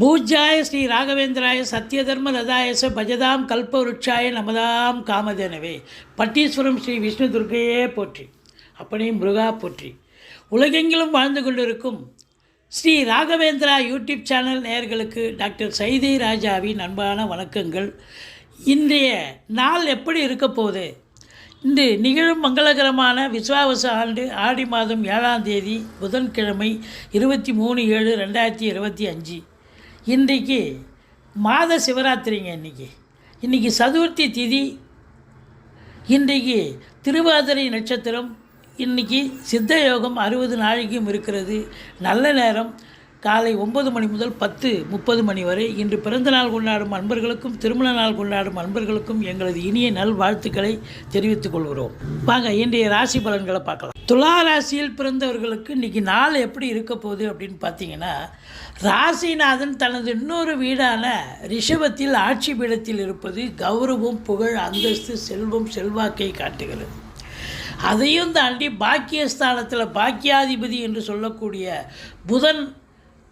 பூஜ்யாய ஸ்ரீ ராகவேந்திராய சத்யதர்ம ரதாயச பஜதாம் கல்பவருட்சாய நமதாம் காமதேனவே. பட்டீஸ்வரம் ஸ்ரீ விஷ்ணு துர்க்கையே போற்றி. அப்படியே முருகா போற்றி. உலகெங்கிலும் வாழ்ந்து கொண்டிருக்கும் ஸ்ரீ ராகவேந்திரா யூடியூப் சேனல் நேயர்களுக்கு டாக்டர் சைதை ராஜாவின் அன்பான வணக்கங்கள். இன்றைய நாள் எப்படி இருக்க போகுது? இன்று நிகழும் மங்களகரமான விஸ்வாவச ஆண்டு ஆடி மாதம் ஏழாம் தேதி புதன்கிழமை இருபத்தி மூணு ஏழு ரெண்டாயிரத்தி இருபத்தி அஞ்சு. இன்றைக்கு மாத சிவராத்திரிங்க இன்றைக்கி இன்றைக்கி சதுர்த்தி திதி. இன்றைக்கு திருவாதிரை நட்சத்திரம். இன்றைக்கி சித்த யோகம் அறுபது நாளைக்கும் இருக்கிறது. நல்ல நேரம். காலை ஒன்பது மணி முதல் பத்து முப்பது மணி வரை இன்று பிறந்த நாள் கொண்டாடும் அன்பர்களுக்கும் திருமண நாள் கொண்டாடும் அன்பர்களுக்கும் எங்களது இனிய நல் வாழ்த்துக்களை தெரிவித்துக் கொள்கிறோம். வாங்க இன்றைய ராசி பலன்களை பார்க்கலாம். துலா ராசியில் பிறந்தவர்களுக்கு இன்றைக்கி நாள் எப்படி இருக்க போகுது அப்படின்னு பார்த்தீங்கன்னா ராசிநாதன் தனது இன்னொரு வீடான ரிஷபத்தில் ஆட்சி பீடத்தில் இருப்பது கௌரவம் புகழ் அந்தஸ்து செல்வம் செல்வாக்கை காட்டுகிறது. அதையும் தாண்டி பாக்கியஸ்தானத்தில் பாக்கியாதிபதி என்று சொல்லக்கூடிய புதன்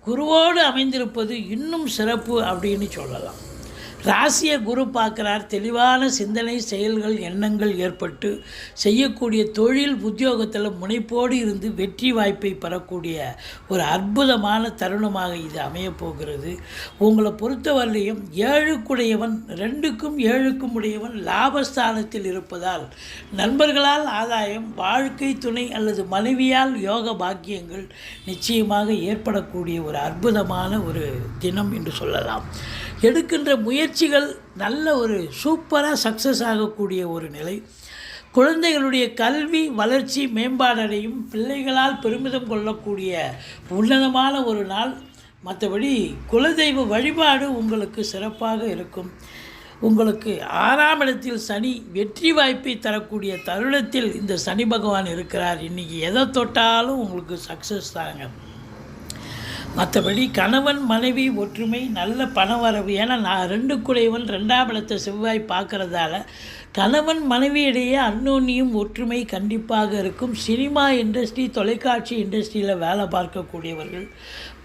குருவோடு அமைந்திருப்பது இன்னும் சிறப்பு அப்படின்னு சொல்லலாம். ராசியை குரு பார்க்குறார். தெளிவான சிந்தனை செயல்கள் எண்ணங்கள் ஏற்பட்டு செய்யக்கூடிய தொழில் உத்தியோகத்தில் முனைப்போடு இருந்து வெற்றி வாய்ப்பை பெறக்கூடிய ஒரு அற்புதமான தருணமாக இது அமையப்போகிறது உங்களை பொறுத்தவரையிலையும் ஏழுக்குடையவன் ரெண்டுக்கும் ஏழுக்கும் உடையவன் லாபஸ்தானத்தில் இருப்பதால் நண்பர்களால் ஆதாயம் வாழ்க்கை துணை அல்லது மனைவியால் யோக பாக்கியங்கள் நிச்சயமாக ஏற்படக்கூடிய ஒரு அற்புதமான ஒரு தினம் என்று சொல்லலாம். எடுக்கின்ற முயற்சி முயற்சிகள் நல்ல ஒரு சூப்பராக சக்ஸஸ் ஆகக்கூடிய ஒரு நிலை. குழந்தைகளுடைய கல்வி வளர்ச்சி மேம்பாடடையும் பிள்ளைகளால் பெருமிதம் கொள்ளக்கூடிய உன்னதமான ஒரு நாள். மற்றபடி குலதெய்வ வழிபாடு உங்களுக்கு சிறப்பாக இருக்கும். உங்களுக்கு ஆறாம் இடத்தில் சனி வெற்றி வாய்ப்பை தரக்கூடிய தருணத்தில் இந்த சனி பகவான் இருக்கிறார். இன்றைக்கி எதை தொட்டாலும் உங்களுக்கு சக்ஸஸ் தாங்க. மற்றபடி கணவன் மனைவி ஒற்றுமை நல்ல பணவரவு. ஏன்னா நான் ரெண்டு குறைவன் ரெண்டாம் இடத்தை செவ்வாய் பார்க்குறதால கணவன் மனைவியிடையே அன்னோன்னியும் ஒற்றுமை கண்டிப்பாக இருக்கும். சினிமா இண்டஸ்ட்ரி தொலைக்காட்சி இண்டஸ்ட்ரியில் வேலை பார்க்கக்கூடியவர்கள்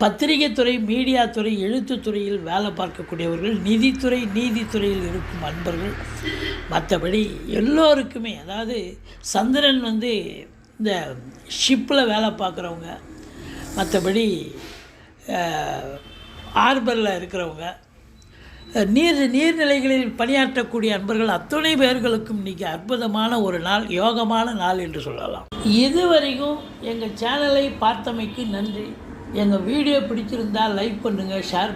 பத்திரிகை துறை மீடியா துறை எழுத்துத்துறையில் வேலை பார்க்கக்கூடியவர்கள் நிதித்துறை நீதித்துறையில் இருக்கும் அன்பர்கள். மற்றபடி எல்லோருக்குமே அதாவது சந்திரன் வந்து இந்த ஷிப்பில் வேலை பார்க்குறவங்க. மற்றபடி ஆர்பரில் இருக்கிறவங்க நீர் நீர்நிலைகளில் பணியாற்றக்கூடிய அன்பர்கள் அத்துணை பேர்களுக்கும் இன்றைக்கி அற்புதமான ஒரு நாள் யோகமான நாள் என்று சொல்லலாம். இதுவரைக்கும் எங்கள் சேனலை பார்த்தமைக்கு நன்றி. எங்கள் வீடியோ பிடிச்சிருந்தால் லைக் பண்ணுங்கள் ஷேர்